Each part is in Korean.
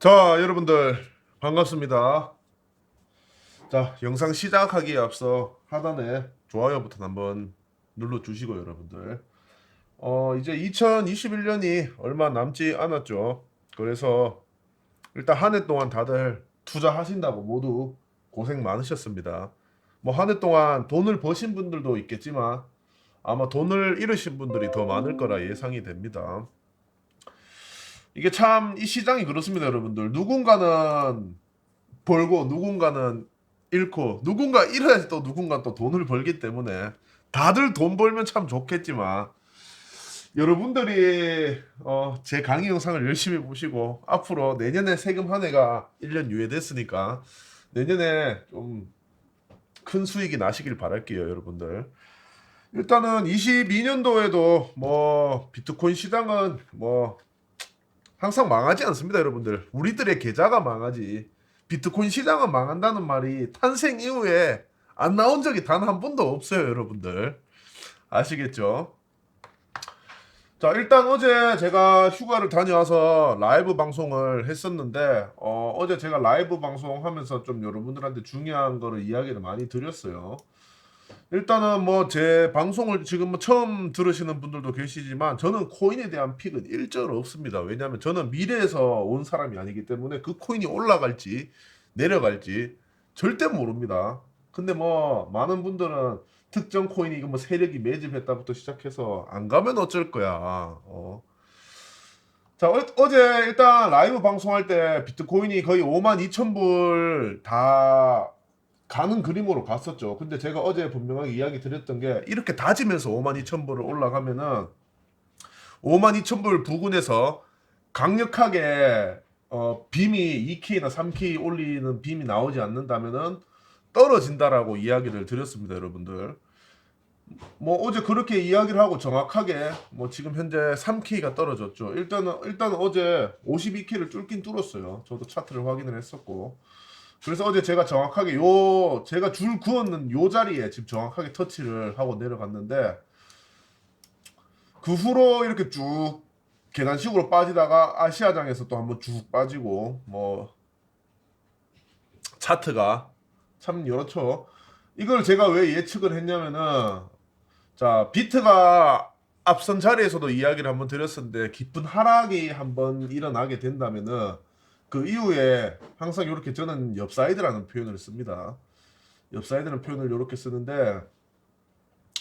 자, 여러분들 반갑습니다. 자, 영상 시작하기에 앞서 하단에 좋아요 버튼 한번 눌러 주시고 여러분들. 어, 이제 2021년이 얼마 남지 않았죠. 그래서 일단 한 해 동안 다들 투자하신다고 모두 고생 많으셨습니다. 뭐 한 해 동안 돈을 버신 분들도 있겠지만 아마 돈을 잃으신 분들이 더 많을 거라 예상이 됩니다. 이게 참 이 시장이 그렇습니다, 여러분들. 누군가는 벌고 누군가는 잃고 누군가 잃어야지 또 누군가 또 돈을 벌기 때문에 다들 돈 벌면 참 좋겠지만 여러분들이 어, 제 강의 영상을 열심히 보시고 앞으로 내년에 세금 한 해가 1년 유예됐으니까 내년에 좀 큰 수익이 나시길 바랄게요, 여러분들. 일단은 22년도에도 뭐 비트코인 시장은 뭐 항상 망하지 않습니다, 여러분들. 우리들의 계좌가 망하지. 비트코인 시장은 망한다는 말이 탄생 이후에 안 나온 적이 단 한 번도 없어요, 여러분들. 아시겠죠? 자, 일단 어제 제가 휴가를 다녀와서 라이브 방송을 했었는데, 어, 어제 제가 라이브 방송 하면서 좀 여러분들한테 중요한 거를 이야기를 많이 드렸어요. 일단은 뭐 제 방송을 지금 뭐 처음 들으시는 분들도 계시지만 저는 코인에 대한 픽은 일절 없습니다. 왜냐하면 저는 미래에서 온 사람이 아니기 때문에 그 코인이 올라갈지 내려갈지 절대 모릅니다. 근데 뭐 많은 분들은 특정 코인이 이거 뭐 세력이 매집했다부터 시작해서 안 가면 어쩔 거야. 어. 자, 어, 어제 일단 라이브 방송할 때 비트코인이 거의 5만 2천 불다 가는 그림으로 갔었죠. 근데 제가 어제 분명하게 이야기 드렸던 게 이렇게 다지면서 5만 2천 불을 올라가면은 5만 2천 불 부근에서 강력하게 어, 빔이 2K나 3K 올리는 빔이 나오지 않는다면은 떨어진다라고 이야기를 드렸습니다, 여러분들. 뭐 어제 그렇게 이야기를 하고 정확하게 뭐 지금 현재 3K가 떨어졌죠. 일단은 일단 어제 52K를 뚫긴 뚫었어요. 저도 차트를 확인을 했었고. 그래서 어제 제가 정확하게 요 제가 줄 그었는 요 자리에 지금 정확하게 터치를 하고 내려갔는데 그 후로 이렇게 쭉 계단식으로 빠지다가 아시아장에서 또 한번 쭉 빠지고 뭐 차트가 참 여렇죠. 이걸 제가 왜 예측을 했냐면은 자 비트가 앞선 자리에서도 이야기를 한번 드렸었는데 깊은 하락이 한번 일어나게 된다면은 그 이후에 항상 이렇게 저는 엽사이드라는 표현을 씁니다. 엽사이드라는 표현을 이렇게 쓰는데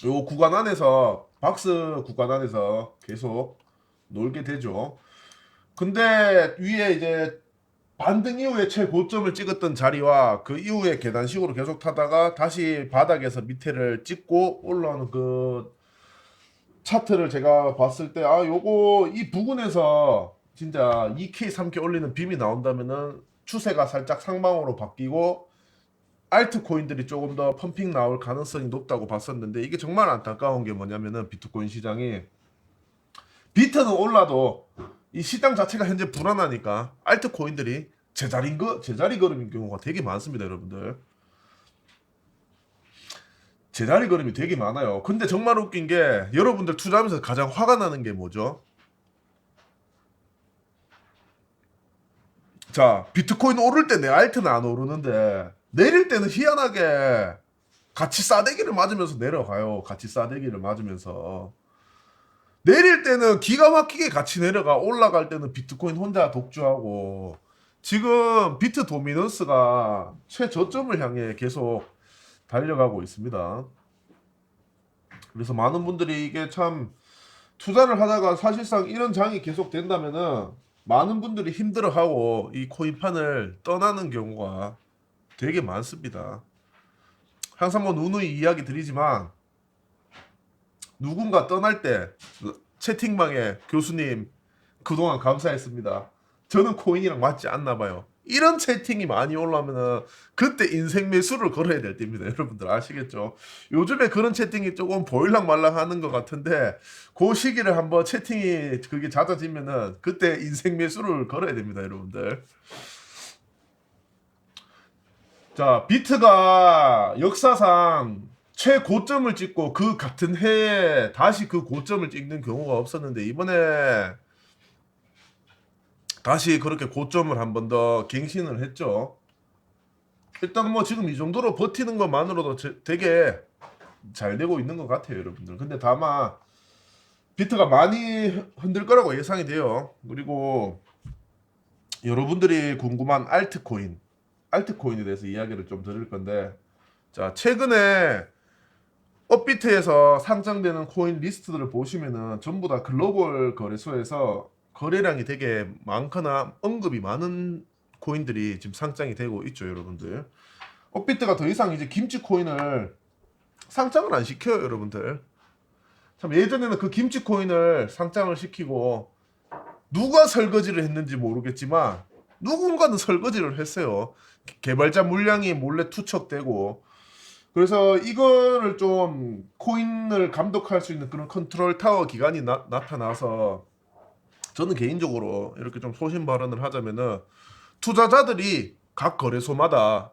요 구간 안에서 박스 구간 안에서 계속 놀게 되죠. 근데 위에 이제 반등 이후에 최고점을 찍었던 자리와 그 이후에 계단식으로 계속 타다가 다시 바닥에서 밑에를 찍고 올라오는 그 차트를 제가 봤을 때 아 요거 이 부근에서 진짜 2K, 3K 올리는 빔이 나온다면은 추세가 살짝 상방으로 바뀌고 알트 코인들이 조금 더 펌핑 나올 가능성이 높다고 봤었는데 이게 정말 안타까운 게 뭐냐면은 비트코인 시장이 비트는 올라도 이 시장 자체가 현재 불안하니까 알트 코인들이 제자리 거 제자리 걸음인 경우가 되게 많습니다, 여러분들. 제자리 걸음이 되게 많아요. 근데 정말 웃긴 게 여러분들 투자하면서 가장 화가 나는 게 뭐죠? 자, 비트코인 오를 때 내 알트는 안 오르는데 내릴 때는 희한하게 같이 싸대기를 맞으면서 내려가요. 같이 싸대기를 맞으면서. 내릴 때는 기가 막히게 같이 내려가 올라갈 때는 비트코인 혼자 독주하고 지금 비트 도미넌스가 최저점을 향해 계속 달려가고 있습니다. 그래서 많은 분들이 이게 참 투자를 하다가 사실상 이런 장이 계속 된다면은 많은 분들이 힘들어하고 이 코인판을 떠나는 경우가 되게 많습니다. 항상 뭐 누누이 이야기 드리지만 누군가 떠날 때 채팅방에 교수님 그동안 감사했습니다. 저는 코인이랑 맞지 않나 봐요. 이런 채팅이 많이 올라오면은 그때 인생 매수를 걸어야 될 때입니다. 여러분들 아시겠죠? 요즘에 그런 채팅이 조금 보일랑 말랑 하는 것 같은데 그 시기를 한번 채팅이 그게 잦아지면은 그때 인생 매수를 걸어야 됩니다. 여러분들. 자, 비트가 역사상 최고점을 찍고 그 같은 해에 다시 그 고점을 찍는 경우가 없었는데 이번에 다시 그렇게 고점을 한 번 더 갱신을 했죠. 일단 뭐 지금 이 정도로 버티는 것만으로도 제- 되게 잘 되고 있는 것 같아요, 여러분들. 근데 다만 비트가 많이 흔들 거라고 예상이 돼요. 그리고 여러분들이 궁금한 알트코인, 알트코인에 대해서 이야기를 좀 드릴 건데, 자 최근에 업비트에서 상장되는 코인 리스트들을 보시면은 전부 다 글로벌 거래소에서 거래량이 되게 많거나 언급이 많은 코인들이 지금 상장이 되고 있죠, 여러분들. 업비트가 더 이상 이제 김치 코인을 상장을 안 시켜요, 여러분들. 참 예전에는 그 김치 코인을 상장을 시키고 누가 설거지를 했는지 모르겠지만 누군가는 설거지를 했어요. 개발자 물량이 몰래 투척되고 그래서 이거를 좀 코인을 감독할 수 있는 그런 컨트롤 타워 기관이 나, 나타나서 저는 개인적으로 이렇게 좀 소신 발언을 하자면은 투자자들이 각 거래소마다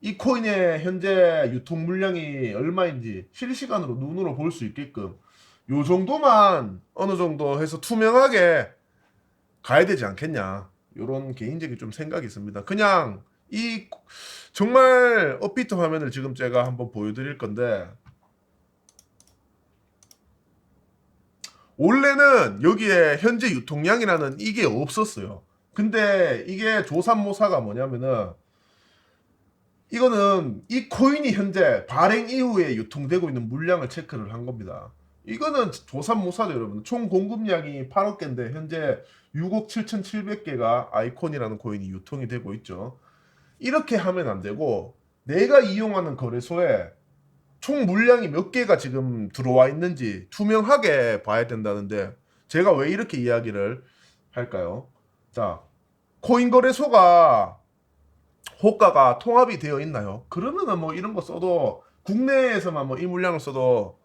이 코인의 현재 유통 물량이 얼마인지 실시간으로 눈으로 볼 수 있게끔 요 정도만 어느 정도 해서 투명하게 가야 되지 않겠냐 이런 개인적인 좀 생각이 있습니다. 그냥 이 정말 업비트 화면을 지금 제가 한번 보여드릴 건데 원래는 여기에 현재 유통량이라는 이게 없었어요. 근데 이게 조삼모사가 뭐냐면은 이거는 이 코인이 현재 발행 이후에 유통되고 있는 물량을 체크를 한 겁니다. 이거는 조삼모사죠 여러분. 총 공급량이 8억 개인데 현재 6억 7,700개가 아이콘이라는 코인이 유통이 되고 있죠. 이렇게 하면 안 되고 내가 이용하는 거래소에 총 물량이 몇 개가 지금 들어와 있는지 투명하게 봐야 된다는데 제가 왜 이렇게 이야기를 할까요? 자, 코인 거래소가 호가가 통합이 되어 있나요? 그러면은 뭐 이런 거 써도 국내에서만 뭐 이 물량을 써도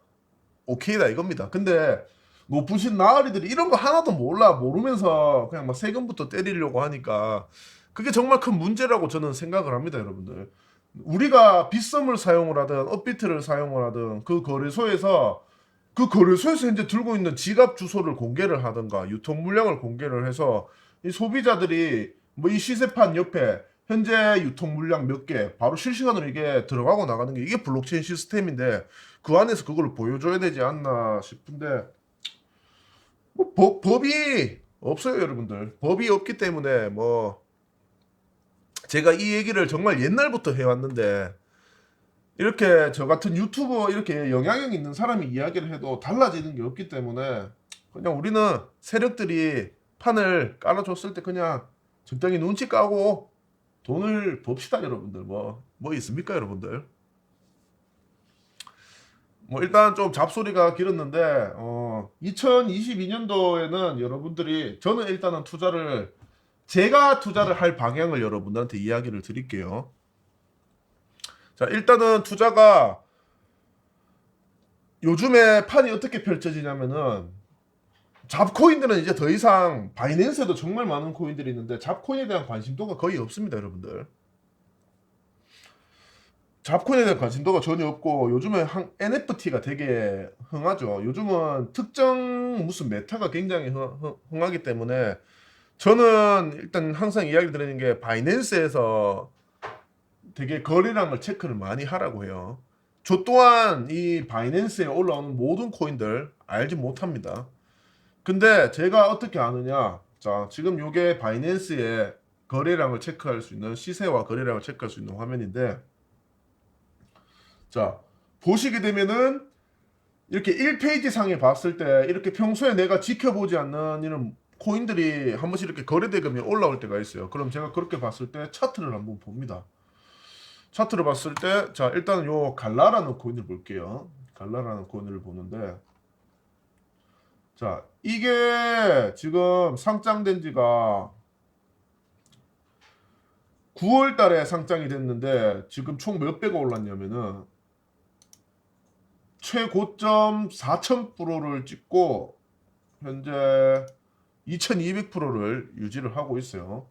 오케이다 이겁니다. 근데 높으신 나으리들이 이런 거 하나도 몰라 모르면서 그냥 막 세금부터 때리려고 하니까 그게 정말 큰 문제라고 저는 생각을 합니다, 여러분들. 우리가 빗썸을 사용을 하든 업비트를 사용을 하든 그 거래소에서 그 거래소에서 현재 들고 있는 지갑 주소를 공개를 하든가 유통 물량을 공개를 해서 이 소비자들이 뭐 이 시세판 옆에 현재 유통 물량 몇 개 바로 실시간으로 이게 들어가고 나가는 게 이게 블록체인 시스템인데 그 안에서 그걸 보여줘야 되지 않나 싶은데 뭐 법, 법이 없어요 여러분들. 법이 없기 때문에 뭐 제가 이 얘기를 정말 옛날부터 해왔는데 이렇게 저 같은 유튜버 이렇게 영향력 있는 사람이 이야기를 해도 달라지는 게 없기 때문에 그냥 우리는 세력들이 판을 깔아줬을 때 그냥 적당히 눈치 까고 돈을 봅시다 여러분들. 뭐뭐 있습니까 여러분들? 뭐 일단 좀 잡소리가 길었는데 어 2022년도에는 여러분들이 저는 일단은 투자를 제가 투자를 할 방향을 여러분들한테 이야기를 드릴게요. 자, 일단은 투자가 요즘에 판이 어떻게 펼쳐지냐면은 잡코인들은 이제 더 이상 바이낸스에도 정말 많은 코인들이 있는데 잡코인에 대한 관심도가 거의 없습니다, 여러분들. 잡코인에 대한 관심도가 전혀 없고 요즘에 한 NFT가 되게 흥하죠. 요즘은 특정 무슨 메타가 굉장히 흥, 흥, 흥하기 때문에 저는 일단 항상 이야기 드리는 게 바이낸스에서 되게 거래량을 체크를 많이 하라고 해요. 저 또한 이 바이낸스에 올라오는 모든 코인들 알지 못합니다. 근데 제가 어떻게 아느냐? 자, 지금 요게 바이낸스의 거래량을 체크할 수 있는 시세와 거래량을 체크할 수 있는 화면인데 자, 보시게 되면은 이렇게 1페이지 상에 봤을 때 이렇게 평소에 내가 지켜보지 않는 이런 코인들이 한 번씩 이렇게 거래 대금이 올라올 때가 있어요. 그럼 제가 그렇게 봤을 때 차트를 한번 봅니다. 차트를 봤을 때, 자, 일단은 요 갈라라는 코인을 볼게요. 갈라라는 코인을 보는데, 자, 이게 지금 상장된 지가 9월 달에 상장이 됐는데, 지금 총 몇 배가 올랐냐면은, 최고점 4,000%를 찍고, 현재 2200%를 유지를 하고 있어요.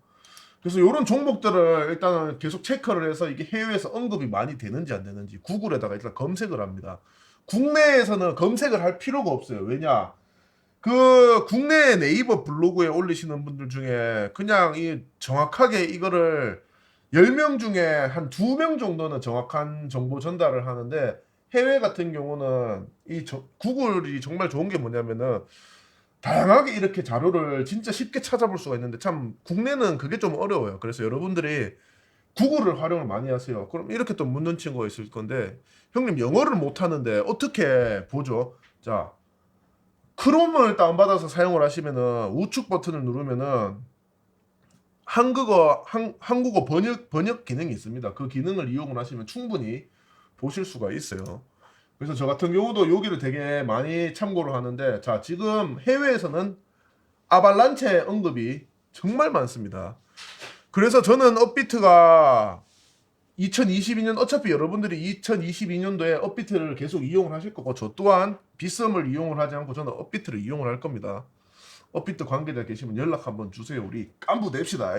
그래서 이런 종목들을 일단은 계속 체크를 해서 이게 해외에서 언급이 많이 되는지 안 되는지 구글에다가 일단 검색을 합니다. 국내에서는 검색을 할 필요가 없어요. 왜냐? 그 국내 네이버 블로그에 올리시는 분들 중에 그냥 이 정확하게 이거를 10명 중에 한 2명 정도는 정확한 정보 전달을 하는데 해외 같은 경우는 이 저- 구글이 정말 좋은 게 뭐냐면은 다양하게 이렇게 자료를 진짜 쉽게 찾아볼 수가 있는데 참 국내는 그게 좀 어려워요. 그래서 여러분들이 구글을 활용을 많이 하세요. 그럼 이렇게 또 묻는 친구가 있을 건데 형님 영어를 못 하는데 어떻게 보죠? 자, 크롬을 다운받아서 사용을 하시면은 우측 버튼을 누르면은 한국어 한, 한국어 번역 번역 기능이 있습니다. 그 기능을 이용을 하시면 충분히 보실 수가 있어요. 그래서 저 같은 경우도 여기를 되게 많이 참고를 하는데 자 지금 해외에서는 아발란체 언급이 정말 많습니다. 그래서 저는 업비트가 2022년 어차피 여러분들이 2022년도에 업비트를 계속 이용을 하실 거고 저 또한 비썸을 이용을 하지 않고 저는 업비트를 이용을 할 겁니다. 업비트 관계자 계시면 연락 한번 주세요. 우리 깐부 냅시다.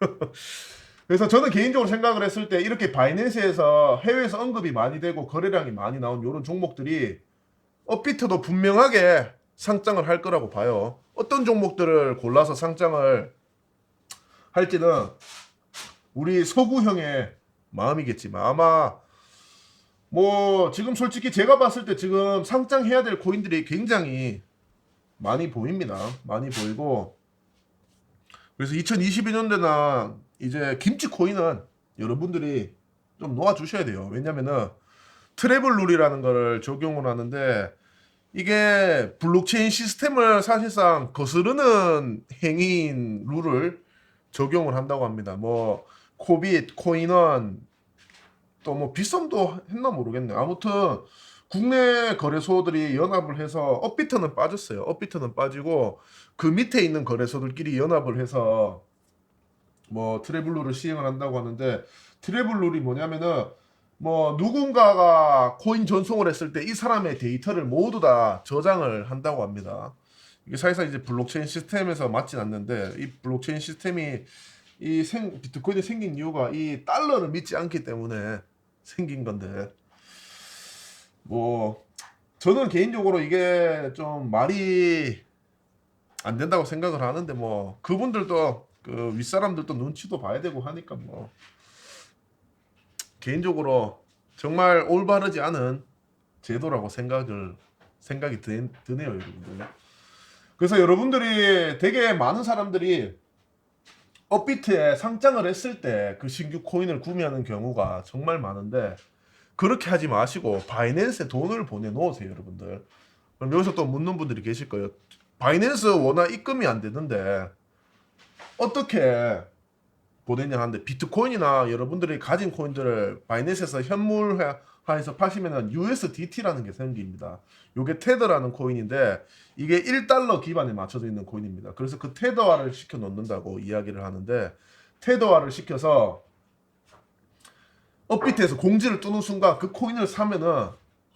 그래서 저는 개인적으로 생각을 했을 때 이렇게 바이낸스에서 해외에서 언급이 많이 되고 거래량이 많이 나온 이런 종목들이 업비트도 분명하게 상장을 할 거라고 봐요. 어떤 종목들을 골라서 상장을 할지는 우리 서구 형의 마음이겠지만 아마 뭐 지금 솔직히 제가 봤을 때 지금 상장해야 될 코인들이 굉장히 많이 보입니다. 많이 보이고 그래서 2022년도나 이제 김치 코인은 여러분들이 좀 놓아 주셔야 돼요. 왜냐면은 트래블 룰이라는 거를 적용을 하는데 이게 블록체인 시스템을 사실상 거스르는 행위인 룰을 적용을 한다고 합니다. 뭐 코빗, 코인원 또 뭐 비썸도 했나 모르겠네. 아무튼 국내 거래소들이 연합을 해서 업비트는 빠졌어요. 업비트는 빠지고 그 밑에 있는 거래소들끼리 연합을 해서 뭐 트래블 룰을 시행을 한다고 하는데 트래블 룰이 뭐냐면은 뭐 누군가가 코인 전송을 했을 때 이 사람의 데이터를 모두 다 저장을 한다고 합니다. 이게 사실상 이제 블록체인 시스템에서 맞진 않는데 이 블록체인 시스템이 이 생, 비트코인이 생긴 이유가 이 달러를 믿지 않기 때문에 생긴 건데 뭐 저는 개인적으로 이게 좀 말이 안 된다고 생각을 하는데 뭐 그분들도 그 윗사람들도 눈치도 봐야 되고 하니까 뭐 개인적으로 정말 올바르지 않은 제도라고 생각을 생각이 드, 드네요 여러분들. 그래서 여러분들이 되게 많은 사람들이 업비트에 상장을 했을 때 그 신규 코인을 구매하는 경우가 정말 많은데 그렇게 하지 마시고 바이낸스에 돈을 보내놓으세요 여러분들. 그럼 여기서 또 묻는 분들이 계실 거예요. 바이낸스 워낙 입금이 안 되는데 어떻게 보내냐 하는데 비트코인이나 여러분들이 가진 코인들을 바이낸스에서 현물화해서 파시면은 USDT라는 게 생깁니다. 요게 테더라는 코인인데 이게 1달러 기반에 맞춰져 있는 코인입니다. 그래서 그 테더화를 시켜 놓는다고 이야기를 하는데 테더화를 시켜서 업비트에서 공지를 뜨는 순간 그 코인을 사면은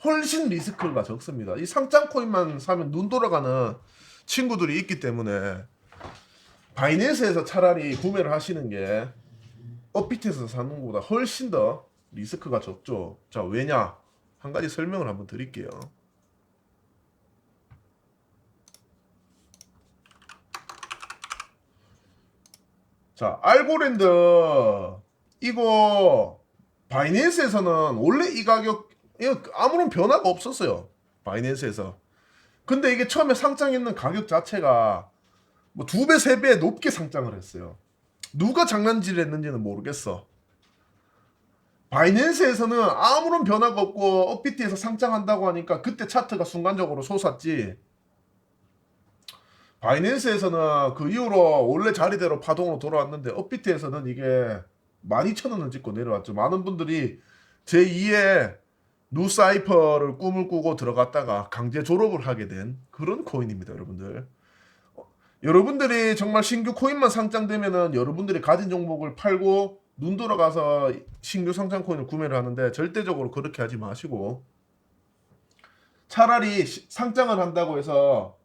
훨씬 리스크가 적습니다. 이 상장 코인만 사면 눈 돌아가는 친구들이 있기 때문에 바이낸스에서 차라리 구매를 하시는 게 업비트에서 사는 것보다 훨씬 더 리스크가 적죠. 자, 왜냐? 한 가지 설명을 한번 드릴게요. 자, 알고랜드 이거 바이낸스에서는 원래 이 가격 이거 아무런 변화가 없었어요. 바이낸스에서. 근데 이게 처음에 상장했는 가격 자체가 뭐 두 배, 세 배 높게 상장을 했어요. 누가 장난질을 했는지는 모르겠어. 바이낸스에서는 아무런 변화가 없고 업비트에서 상장한다고 하니까 그때 차트가 순간적으로 솟았지. 바이낸스에서는 그 이후로 원래 자리대로 파동으로 돌아왔는데 업비트에서는 이게 12,000원을 찍고 내려왔죠. 많은 분들이 제2의 누사이퍼를 꿈을 꾸고 들어갔다가 강제 졸업을 하게 된 그런 코인입니다, 여러분들. 어, 여러분들이 정말 신규 코인만 상장되면은 여러분들이 가진 종목을 팔고 눈 돌아가서 신규 상장 코인을 구매를 하는데 절대적으로 그렇게 하지 마시고 차라리 시- 상장을 한다고 해서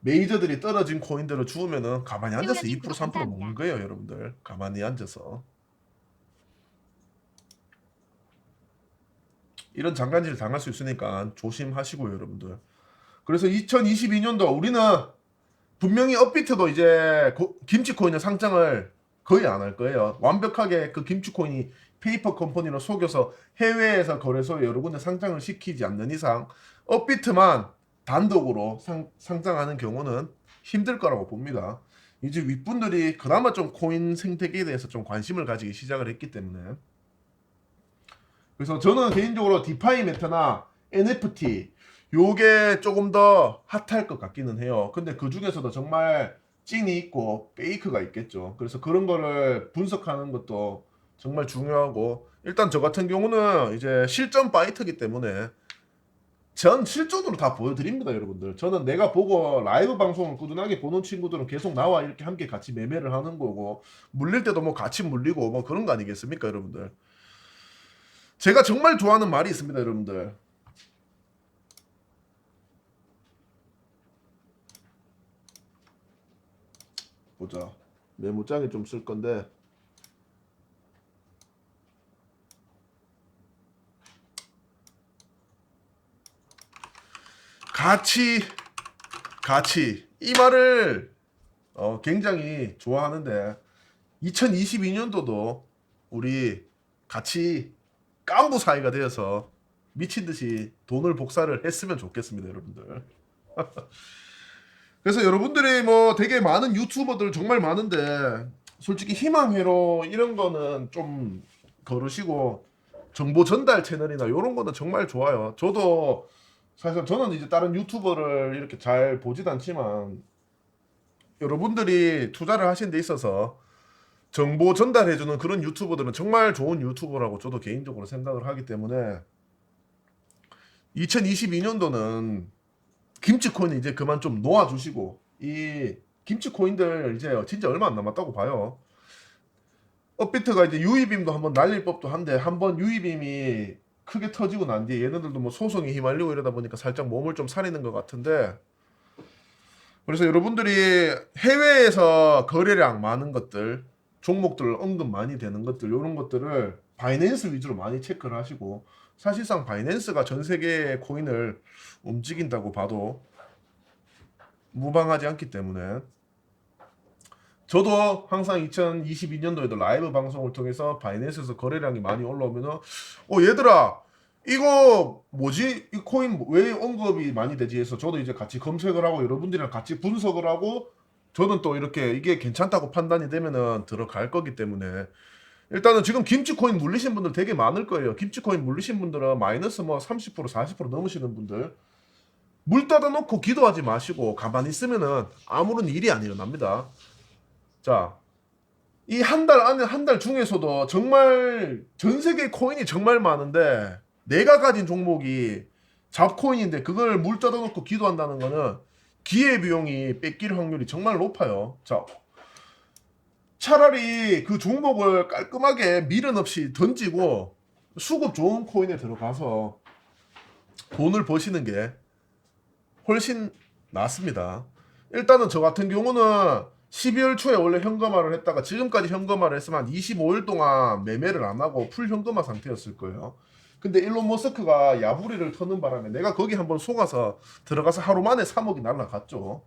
메이저들이 떨어진 코인들을 주우면은 가만히 앉아서 2% 3% 먹는 거예요, 여러분들. 가만히 앉아서. 이런 장난질 당할 수 있으니까 조심하시고요, 여러분들. 그래서 2022년도 우리는 분명히 업비트도 이제 고- 김치 코인의 상장을 거의 안 할 거예요. 완벽하게 그 김치 코인이 페이퍼 컴퍼니로 속여서 해외에서 거래소에 여러 군데 상장을 시키지 않는 이상 업비트만 단독으로 상, 상장하는 경우는 힘들 거라고 봅니다. 이제 윗분들이 그나마 좀 코인 생태계에 대해서 좀 관심을 가지기 시작을 했기 때문에 그래서 저는 개인적으로 디파이 메타나 NFT 요게 조금 더 핫할 것 같기는 해요. 근데 그 중에서도 정말 찐이 있고 페이크가 있겠죠. 그래서 그런 거를 분석하는 것도 정말 중요하고 일단 저 같은 경우는 이제 실전 파이터기 때문에 전 실전으로 다 보여드립니다, 여러분들. 저는 내가 보고 라이브 방송을 꾸준하게 보는 친구들은 계속 나와 이렇게 함께 같이 매매를 하는 거고 물릴 때도 뭐 같이 물리고 뭐 그런 거 아니겠습니까, 여러분들? 제가 정말 좋아하는 말이 있습니다, 여러분들. 보자. 메모장에 좀 쓸 건데. 가치, 가치. 이 말을 어, 굉장히 좋아하는데 2022년도도 우리 같이 깐부 사이가 되어서 미친 듯이 돈을 복사를 했으면 좋겠습니다, 여러분들. 그래서 여러분들이 뭐 되게 많은 유튜버들 정말 많은데 솔직히 희망회로 이런 거는 좀 거르시고 정보 전달 채널이나 이런 거는 정말 좋아요. 저도 사실 저는 이제 다른 유튜버를 이렇게 잘 보지도 않지만 여러분들이 투자를 하신 데 있어서 정보 전달해주는 그런 유튜버들은 정말 좋은 유튜버라고 저도 개인적으로 생각을 하기 때문에 2022년도는 김치 코인 이제 그만 좀 놓아주시고 이 김치 코인들 이제 진짜 얼마 안 남았다고 봐요. 업비트가 이제 유이빔도 한번 날릴 법도 한데 한번 유이빔이 크게 터지고 난 뒤에 얘네들도 뭐 소송이 휘말리고 이러다 보니까 살짝 몸을 좀 사리는 것 같은데 그래서 여러분들이 해외에서 거래량 많은 것들 종목들 언급 많이 되는 것들 이런 것들을 바이낸스 위주로 많이 체크를 하시고 사실상 바이낸스가 전 세계의 코인을 움직인다고 봐도 무방하지 않기 때문에. 저도 항상 2022년도에도 라이브 방송을 통해서 바이낸스에서 거래량이 많이 올라오면은 어 얘들아 이거 뭐지? 이 코인 왜 언급이 많이 되지? 해서 저도 이제 같이 검색을 하고 여러분들이랑 같이 분석을 하고 저는 또 이렇게 이게 괜찮다고 판단이 되면은 들어갈 거기 때문에 일단은 지금 김치코인 물리신 분들 되게 많을 거예요. 김치코인 물리신 분들은 마이너스 뭐 30% 40% 넘으시는 분들 물 따다 놓고 기도하지 마시고 가만히 있으면은 아무런 일이 안 일어납니다. 자, 이 한 달 안에 한 달 중에서도 정말 전 세계 코인이 정말 많은데 내가 가진 종목이 잡코인인데 그걸 물 따다 놓고 기도한다는 거는 기회 비용이 뺏길 확률이 정말 높아요. 자, 차라리 그 종목을 깔끔하게 미련 없이 던지고 수급 좋은 코인에 들어가서 돈을 버시는 게 훨씬 낫습니다. 일단은 저 같은 경우는 12월 초에 원래 현금화를 했다가 지금까지 현금화를 했으면 한 25일 동안 매매를 안 하고 풀 현금화 상태였을 거예요. 근데 일론 머스크가 야부리를 터는 바람에 내가 거기 한번 속아서 들어가서 하루 만에 3억이 날라갔죠.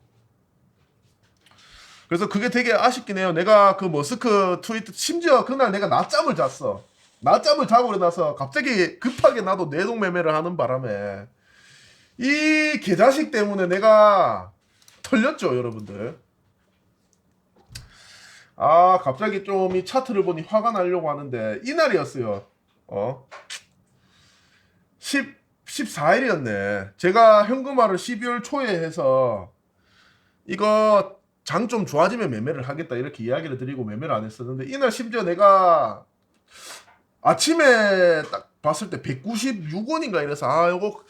그래서 그게 되게 아쉽긴 해요. 내가 그 머스크 트위트 심지어 그날 내가 낮잠을 잤어. 낮잠을 자고 일어나서 갑자기 급하게 나도 내동 매매를 하는 바람에 이 개자식 때문에 내가 털렸죠, 여러분들. 아, 갑자기 좀 이 차트를 보니 화가 나려고 하는데 이날이었어요. 어? 10 14일이었네. 제가 현금화를 12월 초에 해서 이거 장 좀 좋아지면 매매를 하겠다 이렇게 이야기를 드리고 매매를 안 했었는데 이날 심지어 내가 아침에 딱 봤을 때 196원인가 이래서 아 이거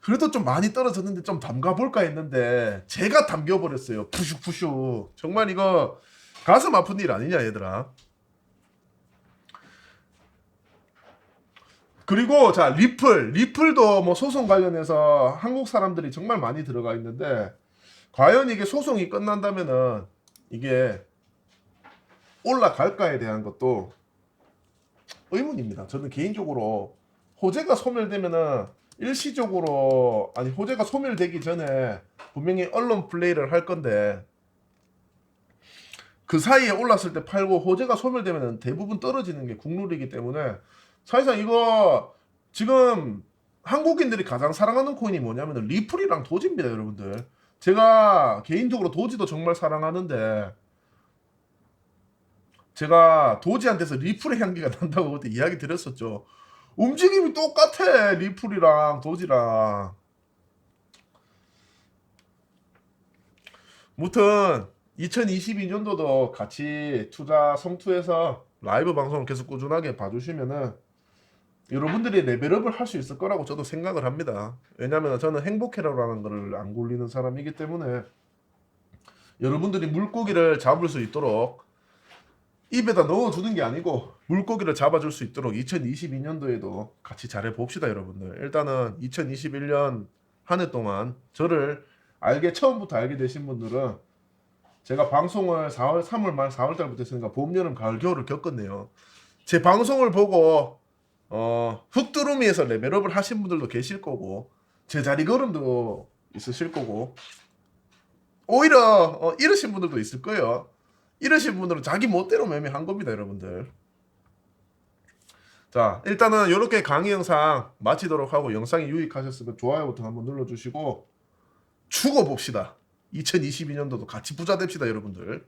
그래도 좀 많이 떨어졌는데 좀 담가 볼까 했는데 제가 담겨 버렸어요. 푸슉푸슉. 정말 이거 가슴 아픈 일 아니냐 얘들아. 그리고 자 리플 리플도 뭐 소송 관련해서 한국 사람들이 정말 많이 들어가 있는데 과연 이게 소송이 끝난다면은 이게 올라갈까에 대한 것도 의문입니다. 저는 개인적으로 호재가 소멸되면은 일시적으로 아니 호재가 소멸되기 전에 분명히 언론 플레이를 할 건데 그 사이에 올랐을 때 팔고 호재가 소멸되면 대부분 떨어지는 게 국룰이기 때문에 사실상 이거 지금 한국인들이 가장 사랑하는 코인이 뭐냐면 리플이랑 도지입니다 여러분들 제가 개인적으로 도지도 정말 사랑하는데 제가 도지한테서 리플의 향기가 난다고 그때 이야기 드렸었죠. 움직임이 똑같아 리플이랑 도지랑. 무튼 2022년도도 같이 투자 성투해서 라이브 방송을 계속 꾸준하게 봐주시면은 여러분들이 레벨업을 할 수 있을 거라고 저도 생각을 합니다. 왜냐하면 저는 행복해라라는 거를 안 굴리는 사람이기 때문에 여러분들이 물고기를 잡을 수 있도록 입에다 넣어주는 게 아니고 물고기를 잡아줄 수 있도록 2022년도에도 같이 잘해 봅시다 여러분들. 일단은 2021년 한 해 동안 저를 알게 처음부터 알게 되신 분들은 제가 방송을 4월, 3월 말 4월 달부터 했으니까 봄, 여름, 가을, 겨울을 겪었네요. 제 방송을 보고 어, 흑두루미에서 레벨업을 하신 분들도 계실 거고 제자리 걸음도 있으실 거고 오히려 어, 이러신 분들도 있을 거예요. 이러신 분들은 자기 멋대로 매매한 겁니다, 여러분들. 자, 일단은 이렇게 강의 영상 마치도록 하고 영상이 유익하셨으면 좋아요 버튼 한번 눌러주시고 죽어봅시다. 2022년도도 같이 부자 됩시다, 여러분들.